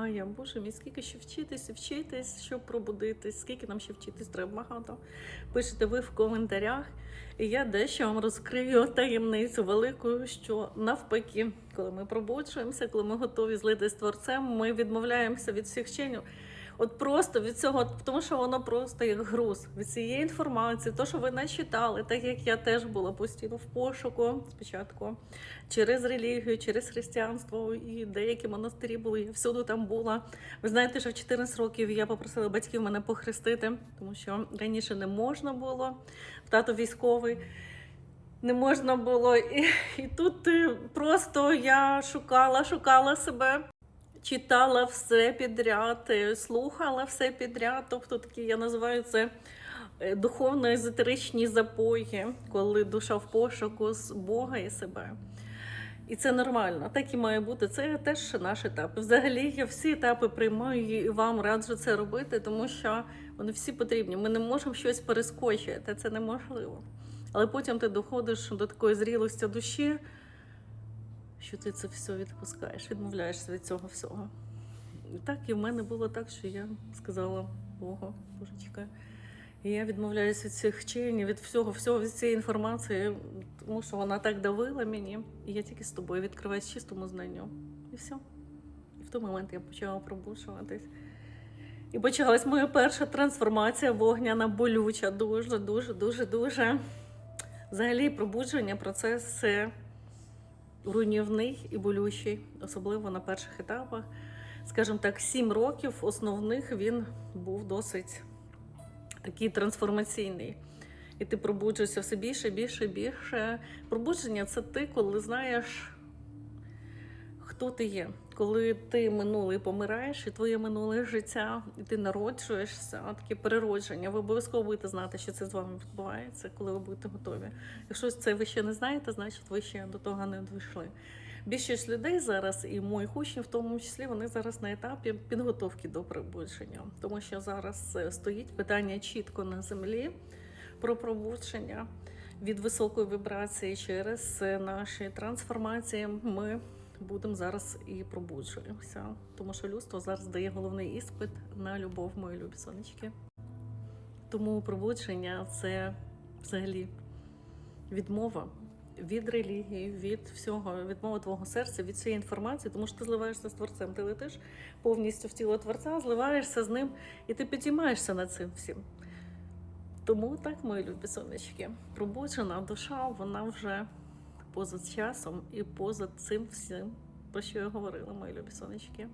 А я, боже мій, скільки ще вчитись, вчитись, щоб пробудитись, скільки нам ще вчитись треба багато. Пишете ви в коментарях. І я дещо вам розкрию таємницю велику, що навпаки, коли ми пробуджуємося, коли ми готові злити з творцем, ми відмовляємося від всіх чинів. От просто від цього, тому що воно просто як груз від цієї інформації, то, що ви начитали, так як я теж була постійно в пошуку спочатку через релігію, через християнство і деякі монастирі були. Я всюди там була. Ви знаєте, що в 14 років я попросила батьків мене похрестити, тому що раніше не можна було. Тато військовий. Не можна було. І, і тут е, просто я шукала, шукала себе читала все підряд, е, слухала все підряд. Тобто такі я називаю це е, духовно-езотеричні запої, коли душа в пошуку з Бога і себе. І це нормально, так і має бути. Це теж наш етап. Взагалі я всі етапи приймаю і вам раджу це робити, тому що вони всі потрібні. Ми не можемо щось перескочити, це неможливо. Але потім ти доходиш до такої зрілості душі, що ти це все відпускаєш, відмовляєшся від цього всього. І так і в мене було так, що я сказала Богу, Божечка, і я відмовляюся від цих чинів, від всього, всього, від цієї інформації, тому що вона так давила мені, і я тільки з тобою відкриваюсь чистому знанню. І все. І в той момент я почала пробушуватись. І почалась моя перша трансформація вогняна, болюча, дуже, дуже, дуже, дуже. Взагалі, пробудження процес руйнівний і болючий, особливо на перших етапах. Скажімо так, сім років основних він був досить такий трансформаційний. І ти пробуджуєшся все більше, більше, більше. Пробудження це ти, коли знаєш, хто ти є. Коли ти минулий помираєш, і твоє минуле життя, і ти народжуєшся, таке переродження. Ви обов'язково будете знати, що це з вами відбувається, коли ви будете готові. Якщо це ви ще не знаєте, значить ви ще до того не дійшли. Більшість людей зараз, і моїх учнів, в тому числі, вони зараз на етапі підготовки до пробудження, тому що зараз е, стоїть питання чітко на землі про пробудження від високої вібрації через е, наші трансформації. Ми будемо зараз і пробуджуємося, тому що людство зараз дає головний іспит на любов, мої любі сонечки. Тому пробудження це взагалі відмова від релігії, від всього, відмова твого серця, від цієї інформації, тому що ти зливаєшся з творцем. Ти летиш повністю в тіло творця, зливаєшся з ним, і ти підіймаєшся над цим всім. Тому так, мої любі сонечки, пробуджена душа, вона вже поза часом і поза цим всім, про що я говорила, мої любі сонечки.